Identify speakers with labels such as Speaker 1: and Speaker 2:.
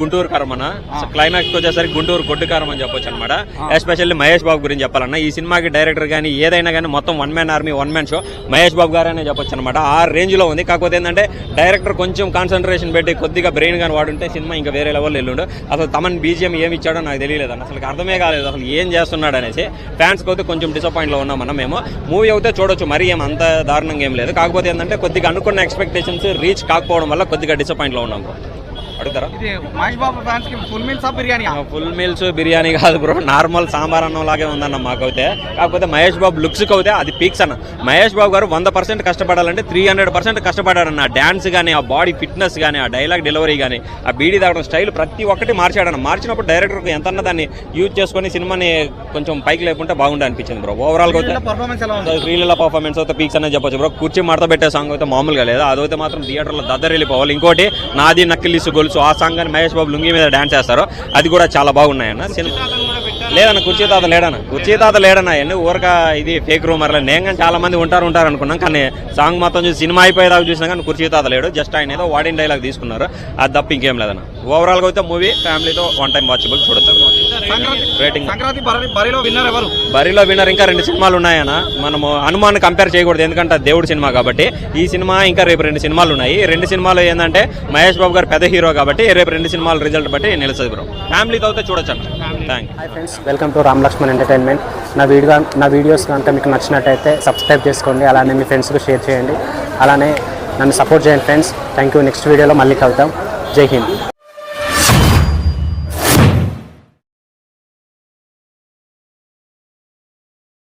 Speaker 1: గుంటూరు కారం అన్న. క్లైమాక్స్ వచ్చేసరికి గుంటూరు గొడ్డు కారం అని చెప్పొచ్చు అనమాట ఎస్పెషల్లీ మహేష్ బాబు గురించి చెప్పాలన్న. ఈ సినిమాకి డైరెక్టర్ కానీ ఏదైనా కానీ మొత్తం one man army one man show Mahesh Babu గారనే చెప్పొచ్చు అనమాట ఆ రేంజ్లో ఉంది. కాకపోతే ఏంటంటే డైరెక్టర్ కొంచెం కాన్సన్ట్రేషన్ పెట్టి కొద్దిగా బ్రెయిన్ కానీ వాడుంటే సినిమా ఇంకా వేరే లెవెల్ వెళ్ళుండు అసలు తమన్ బీజిఎం ఏమి ఇచ్చాడో నాకు తెలియలేదు అసలు అర్థమే కాలేదు అసలు ఏం చేస్తున్నాడు అనేసి. ఫ్యాన్స్ అయితే కొంచెం డిసప్పాయింట్లో ఉన్నామన్న మేము. మూవీ అయితే చూడొచ్చు. మరీ ఏం అంత దారుణంగా ఏం లేదు. కాకపోతే ఏంటంటే కొద్దిగా అనుకున్న ఎక్స్పెక్టేషన్స్ రీచ్ కాకపోవడం వల్ల కొద్దిగా డిసప్పాయింట్లో ఉన్నాం. bro. అడుగుతారా?
Speaker 2: ఇది మహేష్ బాబు ఫ్యాన్స్కి full meals biryani
Speaker 1: full meals biryani కాదు బ్రో నార్మల్ సాంబార్ అన్నం లాగే ఉందన్న మాకైతే. కాకపోతే మహేష్ బాబు లుక్స్ అయితే అది పీక్స్ అన్న. మహేష్ బాబు గారు వంద పర్సెంట్ కష్టపడాలంటే త్రీ హండ్రెడ్ పర్సెంట్ కష్టపడాడన్న. డాన్స్ కానీ ఆ బాడీ ఫిట్నెస్ కానీ ఆ డైలాగ్ డెలివరీ కానీ ఆ బీడీ తాగడం స్టైల్ ప్రతి ఒక్కటి మార్చాడన్న. మార్చినప్పుడు డైరెక్టర్ ఎంతన్నా దాన్ని యూజ్ చేసుకొని సినిమాని కొంచెం పైకి లేకుంటే బాగుండే అనిపించింది బ్రో. ఓవరాల్గా
Speaker 2: పర్ఫార్మెన్స్ ఎలా ఉంది?
Speaker 1: శ్రీలీల పర్ఫార్మెన్స్ అయితే పీక్స్ అనేది చెప్పొచ్చు బ్రో. కుర్చీ మడత పెట్టే సాంగ్ అయితే మామూలుగా లేదు? అదైతే మాత్రం థియేటర్లో దద్దరు వెళ్ళిపోవాలి ఇంకోటి నాది నక్కిలిసు గొలుసు. సో ఆ సాంగ్ అని మహేష్ బాబు లుంగి మీద డాన్స్ చేస్తారు అది కూడా చాలా బాగున్నాయన్న. సినిమా లేదన్న కుర్చీ తాత లేడన్న. కుర్చీ తాత లేడన్న ఎన్ని ఊరక ఇది ఫేక్ రూమర్లు నేను కానీ చాలా మంది ఉంటారు ఉంటారు అనుకున్నాం. కానీ సాంగ్ మొత్తం చూసి సినిమా అయిపోయేదాకా చూసినా కానీ కుర్చీ తాత లేడు. జస్ట్ ఆయన ఏదో వాడిన డైలాగ్ తీసుకున్నారు. అది తప్ప ఇంకేం లేదన్న. ఓవరాల్గా అయితే మూవీ ఫ్యామిలీతో వన్ టైం వాచబుల్ చూడొచ్చు. రేటింగ్
Speaker 2: సంక్రాంతి బరి- బరిలో విన్నర్ ఎవరు?
Speaker 1: బరిలో విన్నర్ ఇంకా రెండు సినిమాలు ఉన్నాయన్న. మనము హనుమాన్ కంపేర్ చేయకూడదు ఎందుకంటే దేవుడి సినిమా కాబట్టి. ఈ సినిమా ఇంకా రేపు రెండు సినిమాలు ఉన్నాయి. రెండు సినిమాలు ఏంటంటే మహేష్ బాబు గారు పెద్ద హీరో కాబట్టి రేపు రెండు సినిమాల రిజల్ట్ బట్టి నిలుస్తుంది బ్రో ఫ్యామిలీతో అయితే చూడొచ్చు అన్న. Thank
Speaker 3: hi friends welcome to Ram Lakshman entertainment నా వీడియో నా వీడియోస్ కనుక మీకు నచ్చినట్టయితే సబ్స్క్రైబ్ చేసుకోండి అలానే మీ ఫ్రెండ్స్కి షేర్ చేయండి. అలానే నన్ను సపోర్ట్ చేయండి ఫ్రెండ్స్ థ్యాంక్ యూ నెక్స్ట్ వీడియోలో మళ్ళీ కలుద్దాం. జై హింద్.